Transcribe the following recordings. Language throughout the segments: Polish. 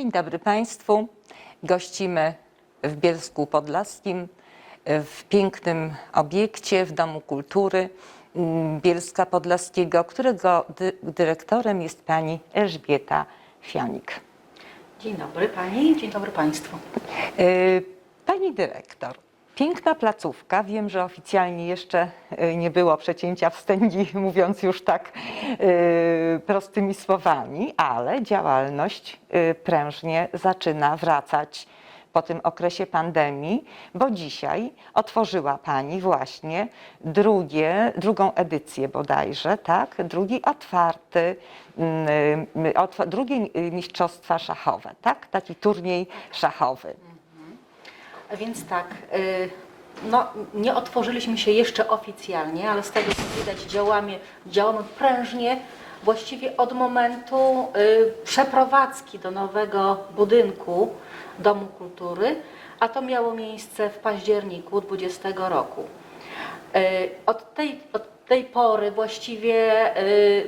Dzień dobry Państwu. Gościmy w Bielsku Podlaskim, w pięknym obiekcie w Domu Kultury mm, Bielska Podlaskiego, którego dy dyrektorem jest pani Elżbieta Fianik. Dzień dobry Pani, dzień dobry Państwu. Y, Pani dyrektor, piękna placówka. Wiem, że oficjalnie jeszcze y, nie było przecięcia wstęgi, mówiąc już tak y, prostymi słowami, ale działalność y, prężnie zaczyna wracać po tym okresie pandemii, bo dzisiaj otworzyła Pani właśnie drugie, drugą edycję bodajże, tak? Drugi otwarty, mm, drugie mistrzostwa szachowe, tak? Taki turniej szachowy. Więc tak, y, no, nie otworzyliśmy się jeszcze oficjalnie, ale z tego co widać działamy, działamy prężnie właściwie od momentu y, przeprowadzki do nowego budynku Domu Kultury, a to miało miejsce w październiku 20 roku. Y, Od tej, od tej pory właściwie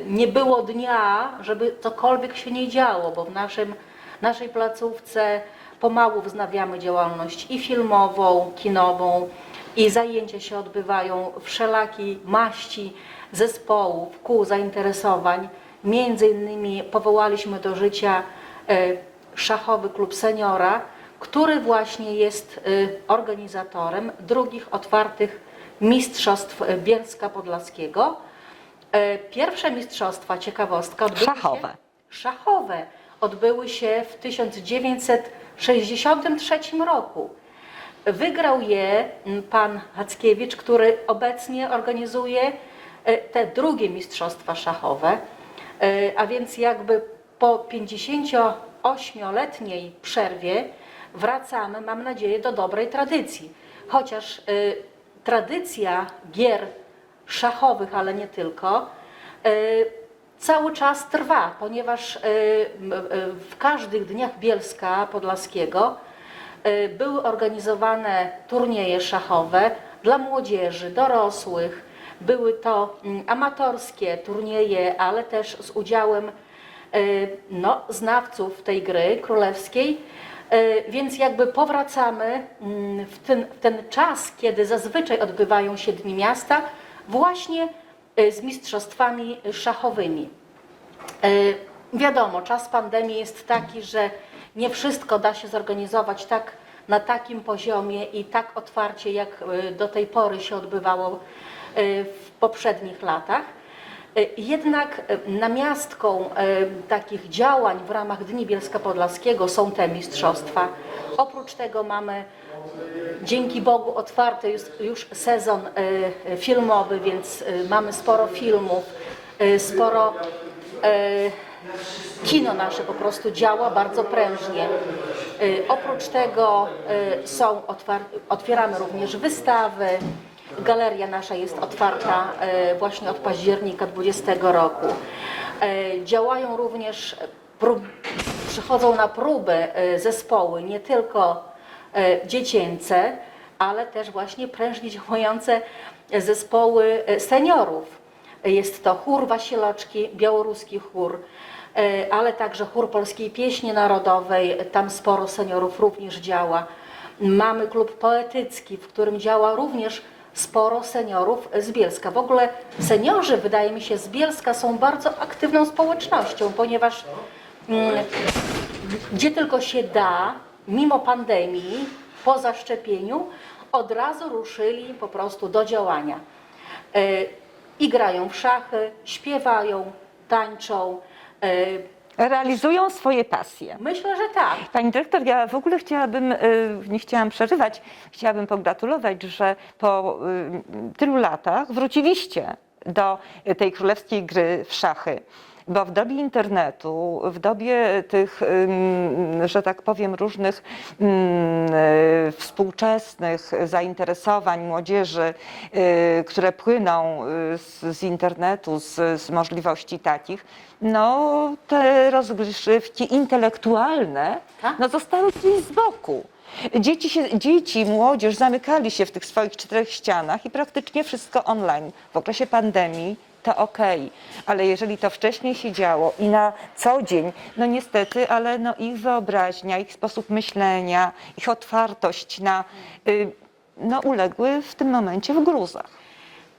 nie było dnia, żeby cokolwiek się nie działo, bo w naszym, naszej placówce pomału wznawiamy działalność i filmową, kinową, i zajęcia się odbywają wszelakiej maści zespołów, kół zainteresowań. Między innymi powołaliśmy do życia y, Szachowy Klub Seniora, który właśnie jest y, organizatorem drugich otwartych mistrzostw y, Bielska Podlaskiego. E, Pierwsze mistrzostwa, ciekawostka, odbyły Szachowe. się szachowe odbyły się w 1963 roku. Wygrał je pan Hackiewicz, który obecnie organizuje e, te drugie mistrzostwa szachowe, E, a więc jakby po 58-letniej przerwie wracamy, mam nadzieję, do dobrej tradycji. Chociaż e, tradycja gier szachowych, ale nie tylko, cały czas trwa, ponieważ m, e, w każdych dniach Bielska Podlaskiego e, były organizowane turnieje szachowe dla młodzieży, dorosłych. Były to mm, amatorskie turnieje, ale też z udziałem no, znawców tej gry królewskiej. Więc jakby powracamy mm, w ten, w ten czas, kiedy zazwyczaj odbywają się Dni Miasta, właśnie z mistrzostwami szachowymi. E, Wiadomo, czas pandemii jest taki, że nie wszystko da się zorganizować tak na takim poziomie i tak otwarcie, jak e, do tej pory się odbywało e, w poprzednich latach. E, Jednak e, namiastką e, takich działań w ramach Dni Bielska Podlaskiego są te mistrzostwa. Oprócz tego mamy dzięki Bogu otwarty już, sezon filmowy, więc mamy sporo filmów, sporo kino nasze po prostu działa bardzo prężnie. Oprócz tego są otwieramy również wystawy. Galeria nasza jest otwarta e, właśnie od października 20 roku. E, Działają również prób, przychodzą na próby e, zespoły nie tylko e, dziecięce, ale też właśnie prężnie działające zespoły e, seniorów. Jest to chór Wasiloczki, białoruski chór, e, ale także chór Polskiej Pieśni Narodowej, tam sporo seniorów również działa. Mamy klub poetycki, w którym działa również sporo seniorów z Bielska. W ogóle seniorzy, wydaje mi się, z Bielska są bardzo aktywną społecznością, ponieważ mm, gdzie tylko się da, mimo pandemii, po zaszczepieniu, od razu ruszyli po prostu do działania. E, I grają w szachy, śpiewają, tańczą. E, Realizują swoje pasje. Myślę, że tak. Pani dyrektor, ja w ogóle chciałabym, y, nie chciałam przerywać, chciałabym pogratulować, że po y, tylu latach wróciliście do tej królewskiej gry w szachy. Bo w dobie internetu, w dobie tych, że tak powiem, różnych y, współczesnych zainteresowań młodzieży, y, które płyną y, z, z internetu, z, z możliwości takich, no te rozgrywki intelektualne Tak. no, zostały gdzieś z boku. Dzieci, się, dzieci, młodzież zamykali się w tych swoich czterech ścianach i praktycznie wszystko online. W okresie pandemii to okej, ale jeżeli to wcześniej się działo i na co dzień, no niestety, ale no ich wyobraźnia, ich sposób myślenia, ich otwartość na, y, no uległy w tym momencie w gruzach.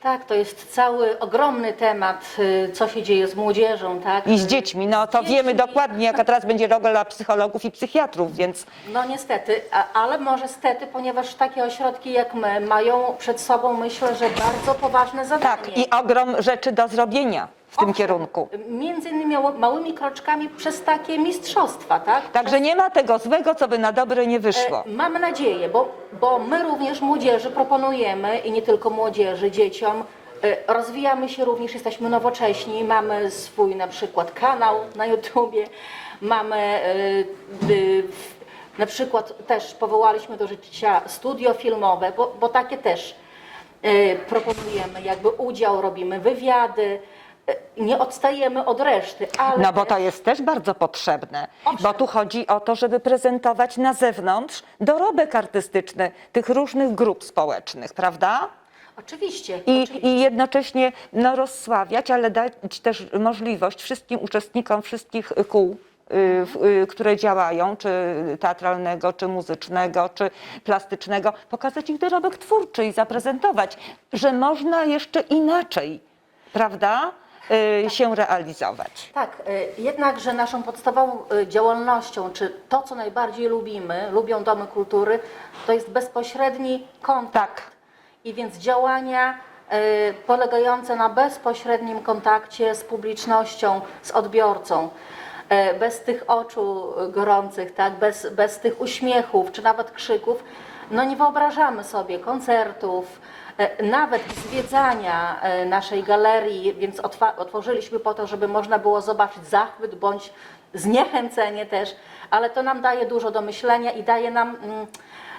Tak, to jest cały ogromny temat, y, co się dzieje z młodzieżą, tak? I z dziećmi, no to Z wiemy dziećmi. dokładnie, jaka teraz będzie rola psychologów i psychiatrów, więc No niestety, ale może stety, ponieważ takie ośrodki jak my mają przed sobą, myślę, że bardzo poważne zadanie. tak, i ogrom rzeczy do zrobienia w tym kierunku. Między innymi małymi kroczkami przez takie mistrzostwa, tak? Także nie ma tego złego, co by na dobre nie wyszło. E, Mamy nadzieję, bo, bo my również młodzieży proponujemy i nie tylko młodzieży, dzieciom. e, Rozwijamy się również, jesteśmy nowocześni, mamy swój na przykład kanał na YouTubie, mamy e, na przykład też powołaliśmy do życia studio filmowe, bo, bo takie też proponujemy, jakby udział, robimy wywiady, nie odstajemy od reszty, ale No bo to jest też bardzo potrzebne, Owszem. bo tu chodzi o to, żeby prezentować na zewnątrz dorobek artystyczny tych różnych grup społecznych, prawda? Oczywiście. I, oczywiście. i jednocześnie no, rozsławiać, ale dać też możliwość wszystkim uczestnikom wszystkich kół, y, w- y, które działają, czy teatralnego, czy muzycznego, czy plastycznego, pokazać ich dorobek twórczy i zaprezentować, że można jeszcze inaczej, prawda, się realizować. Tak, y, jednakże naszą podstawową y, działalnością, czy to, co najbardziej lubimy, lubią domy kultury, to jest bezpośredni kontakt. Tak. I więc działania y, polegające na bezpośrednim kontakcie z publicznością, z odbiorcą. y, Bez tych oczu y, gorących, tak? bez, bez tych uśmiechów czy nawet krzyków, no nie wyobrażamy sobie koncertów, y, nawet zwiedzania y, naszej galerii, więc otworzyliśmy po to, żeby można było zobaczyć zachwyt bądź zniechęcenie też, ale to nam daje dużo do myślenia i daje nam mm,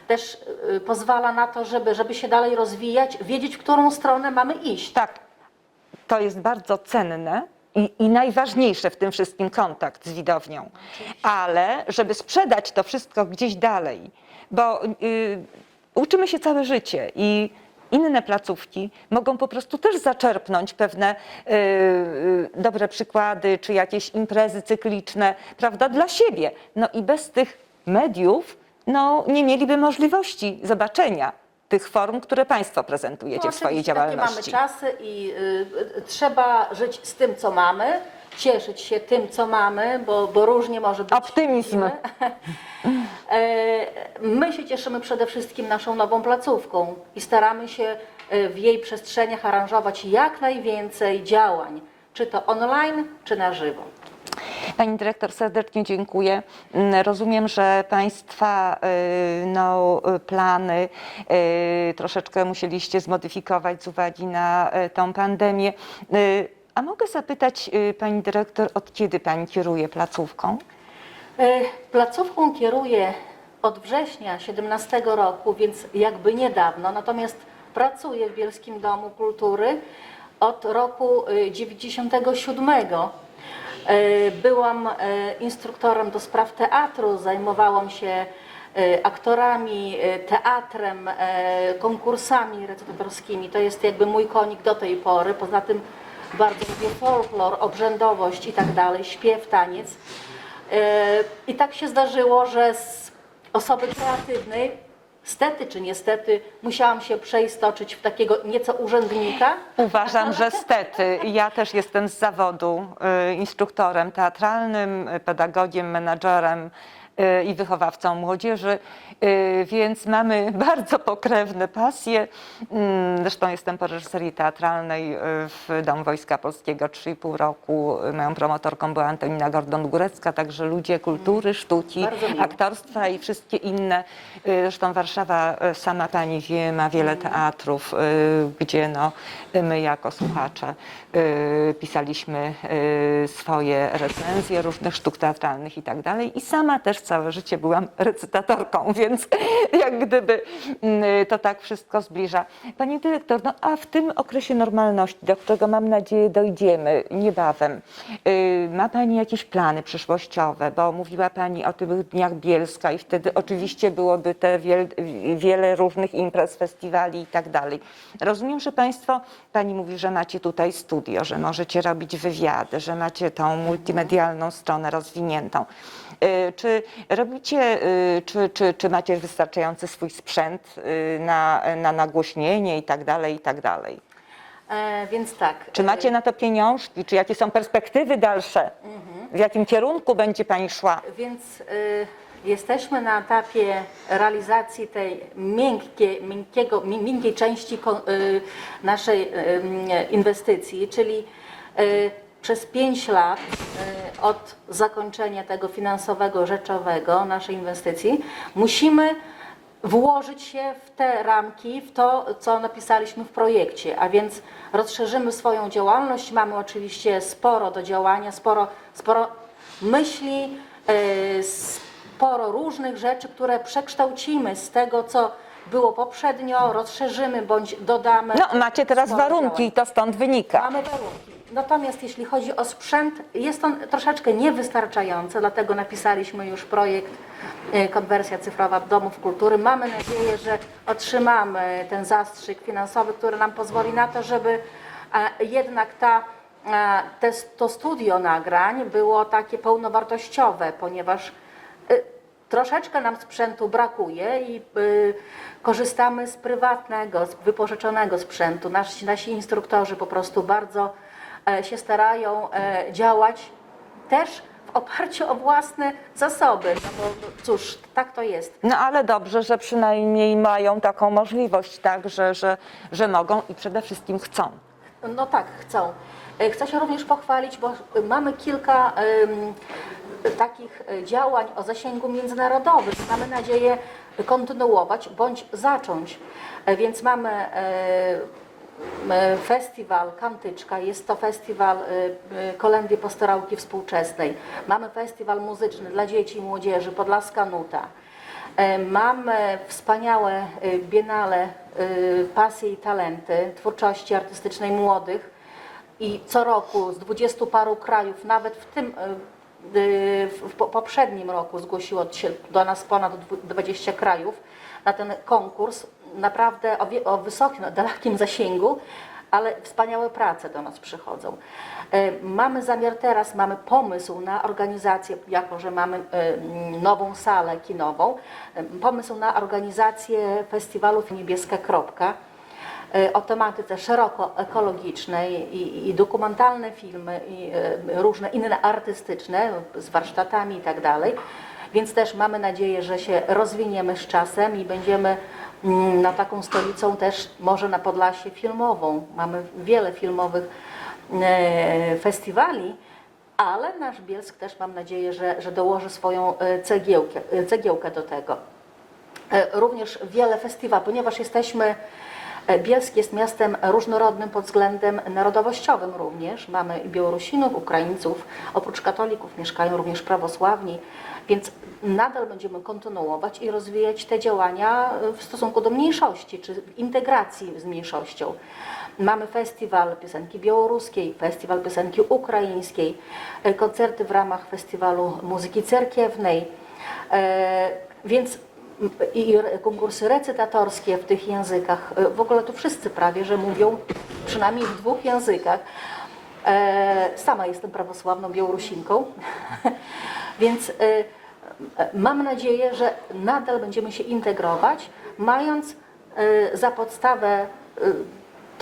też y, pozwala na to, żeby, żeby się dalej rozwijać, wiedzieć, w którą stronę mamy iść. Tak, to jest bardzo cenne i, i najważniejsze w tym wszystkim kontakt z widownią. Ale żeby sprzedać to wszystko gdzieś dalej, bo y, uczymy się całe życie i inne placówki mogą po prostu też zaczerpnąć pewne y, y, dobre przykłady, czy jakieś imprezy cykliczne, prawda, dla siebie. No i bez tych mediów no, nie mieliby możliwości zobaczenia tych form, które Państwo prezentujecie No, w swojej działalności. Takie mamy czasy i y, y, trzeba żyć z tym, co mamy, cieszyć się tym, co mamy, bo, bo różnie może być. Optymizm. E, My się cieszymy przede wszystkim naszą nową placówką i staramy się e, w jej przestrzeniach aranżować jak najwięcej działań, czy to online, czy na żywo. Pani dyrektor, serdecznie dziękuję. Mm, Rozumiem, że Państwa y, no, plany y, troszeczkę musieliście zmodyfikować z uwagi na y, tą pandemię. A mogę zapytać Pani dyrektor, od kiedy Pani kieruje placówką? E, Placówką kieruję od września 17 roku, więc jakby niedawno, natomiast pracuję w Bielskim Domu Kultury od roku e, 97. E, Byłam e, instruktorem do spraw teatru, zajmowałam się aktorami, teatrem, konkursami recytatorskimi. To jest jakby mój konik do tej pory. Poza tym bardzo lubię folklor, obrzędowość i tak dalej, śpiew, taniec. E, I tak się zdarzyło, że z osoby kreatywnej, stety czy niestety, musiałam się przeistoczyć w takiego nieco urzędnika. Uważam, że stety. Ja też jestem z zawodu y, instruktorem teatralnym, y, pedagogiem, menadżerem i wychowawcą młodzieży, y, więc mamy bardzo pokrewne pasje. Mm, Zresztą jestem po reżyserii teatralnej y, w Dom Wojska Polskiego 3,5 roku. Moją promotorką była Antonina Gordon-Górecka, także ludzie kultury, sztuki, Bardzo miło. aktorstwa i wszystkie inne. Y, Zresztą Warszawa, sama pani wie, ma wiele teatrów, y, gdzie no, my jako słuchacze pisaliśmy swoje recenzje różnych sztuk teatralnych i tak dalej. I sama też całe życie byłam recytatorką, więc jak gdyby mm, to tak wszystko zbliża. Pani dyrektor, no a w tym okresie normalności, do którego mam nadzieję dojdziemy niebawem, y, ma Pani jakieś plany przyszłościowe? Bo mówiła Pani o tych Dniach Bielska i wtedy oczywiście byłoby te wiel, wiele różnych imprez, festiwali i tak dalej. Rozumiem, że Państwo, Pani mówi, że macie tutaj studio, że możecie robić wywiady, że macie tą multimedialną stronę rozwiniętą. Y, Czy robicie, y, czy, czy, czy macie wystarczający swój sprzęt y, na, na nagłośnienie i tak dalej, i tak dalej? E, więc tak. Czy macie na to pieniążki? Czy jakie są perspektywy dalsze? W jakim kierunku będzie Pani szła? Więc y, jesteśmy na etapie realizacji tej miękkie, miękkiego, mi- miękkiej części y, naszej y, inwestycji, czyli y, przez 5 lat y, od zakończenia tego finansowego, rzeczowego naszej inwestycji musimy włożyć się w te ramki, w to, co napisaliśmy w projekcie, a więc rozszerzymy swoją działalność. Mamy oczywiście sporo do działania, sporo, sporo myśli, e, sporo różnych rzeczy, które przekształcimy z tego, co było poprzednio, rozszerzymy bądź dodamy. No, macie teraz warunki i to stąd wynika. Mamy warunki. Natomiast jeśli chodzi o sprzęt, jest on troszeczkę niewystarczający, dlatego napisaliśmy już projekt e, konwersja cyfrowa domów kultury. Mamy nadzieję, że otrzymamy ten zastrzyk finansowy, który nam pozwoli na to, żeby jednak ta, te, to studio nagrań było takie pełnowartościowe, ponieważ e, troszeczkę nam sprzętu brakuje i y, korzystamy z prywatnego, z wypożyczonego sprzętu. Nasi, nasi instruktorzy po prostu bardzo się starają e, działać też w oparciu o własne zasoby. No bo cóż, tak to jest. No ale dobrze, że przynajmniej mają taką możliwość, tak, że, że, że mogą i przede wszystkim chcą. No tak, chcą. E, Chcę się również pochwalić, bo mamy kilka takich e, działań o zasięgu międzynarodowym. Mamy nadzieję kontynuować bądź zacząć. E, Więc mamy e, e, festiwal Kantyczka, jest to festiwal e, e, kolendy pastorałki współczesnej. Mamy festiwal muzyczny dla dzieci i młodzieży Podlaska Nuta. E, Mamy wspaniałe e, biennale e, pasje i talenty twórczości artystycznej młodych i co roku z dwudziestu paru krajów, nawet w tym e, e, w po- poprzednim roku zgłosiło się do nas ponad dwu- 20 krajów na ten konkurs, naprawdę o, o wysokim, no, dalekim zasięgu, ale wspaniałe prace do nas przychodzą. E, Mamy zamiar teraz, mamy pomysł na organizację, jako że mamy e, nową salę kinową, e, pomysł na organizację festiwalu Niebieska Kropka o tematyce szeroko ekologicznej i, i dokumentalne filmy i różne inne artystyczne z warsztatami i tak dalej. Więc też mamy nadzieję, że się rozwiniemy z czasem i będziemy na taką stolicą też może na Podlasie filmową. Mamy wiele filmowych e, festiwali, ale nasz Bielsk też mam nadzieję, że, że dołoży swoją e, cegiełkę, e, cegiełkę do tego. Również wiele festiwali, ponieważ jesteśmy, Bielsk jest miastem różnorodnym pod względem narodowościowym również. Mamy Białorusinów, Ukraińców, oprócz katolików mieszkają również prawosławni, więc nadal będziemy kontynuować i rozwijać te działania e, w stosunku do mniejszości, czy integracji z mniejszością. Mamy festiwal piosenki białoruskiej, festiwal piosenki ukraińskiej, e, koncerty w ramach festiwalu muzyki cerkiewnej, e, więc i konkursy recytatorskie w tych językach. E, W ogóle tu wszyscy prawie, że mówią przynajmniej w dwóch językach. E, Sama jestem prawosławną Białorusinką, więc e, mam nadzieję, że nadal będziemy się integrować, mając za podstawę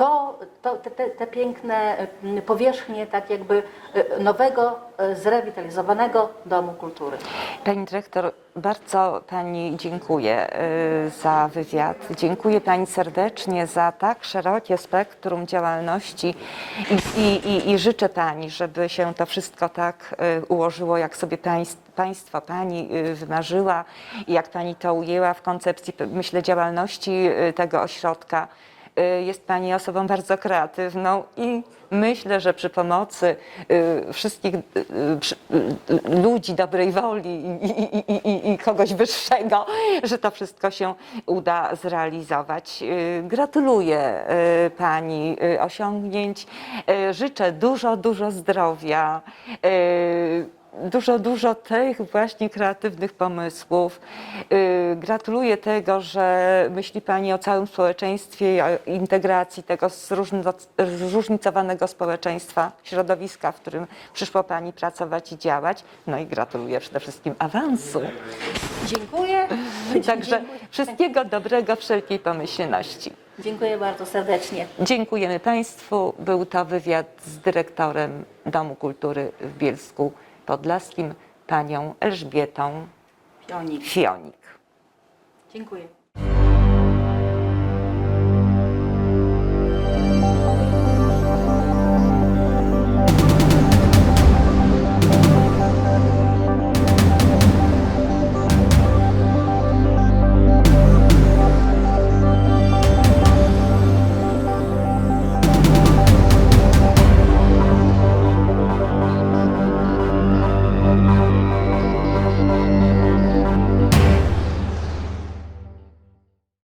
to, to, te, te, piękne e, powierzchnie tak jakby e, nowego, e, zrewitalizowanego Domu Kultury. Pani dyrektor, bardzo Pani dziękuję y, za wywiad. Dziękuję Pani serdecznie za tak szerokie spektrum działalności i, i, i, życzę Pani, żeby się to wszystko tak y, ułożyło, jak sobie państw, Państwo, Pani y, wymarzyła i jak Pani to ujęła w koncepcji, myślę, działalności y, tego ośrodka. Y, jest Pani osobą bardzo kreatywną i myślę, że przy pomocy y, wszystkich y, ludzi dobrej woli i, i, i, i, kogoś wyższego, że to wszystko się uda zrealizować. Gratuluję Pani osiągnięć. Życzę dużo, dużo zdrowia. Dużo, dużo tych właśnie kreatywnych pomysłów. Y, Gratuluję tego, że myśli Pani o całym społeczeństwie i o integracji tego zróżnico- zróżnicowanego społeczeństwa, środowiska, w którym przyszło Pani pracować i działać. No i gratuluję przede wszystkim awansu. Dziękuję. Także Dziękuję. wszystkiego dobrego, wszelkiej pomyślności. Dziękuję bardzo serdecznie. Dziękujemy Państwu. Był to wywiad z dyrektorem Domu Kultury w Bielsku Podlaskim, panią Elżbietą Pionik. Fionik. Dziękuję.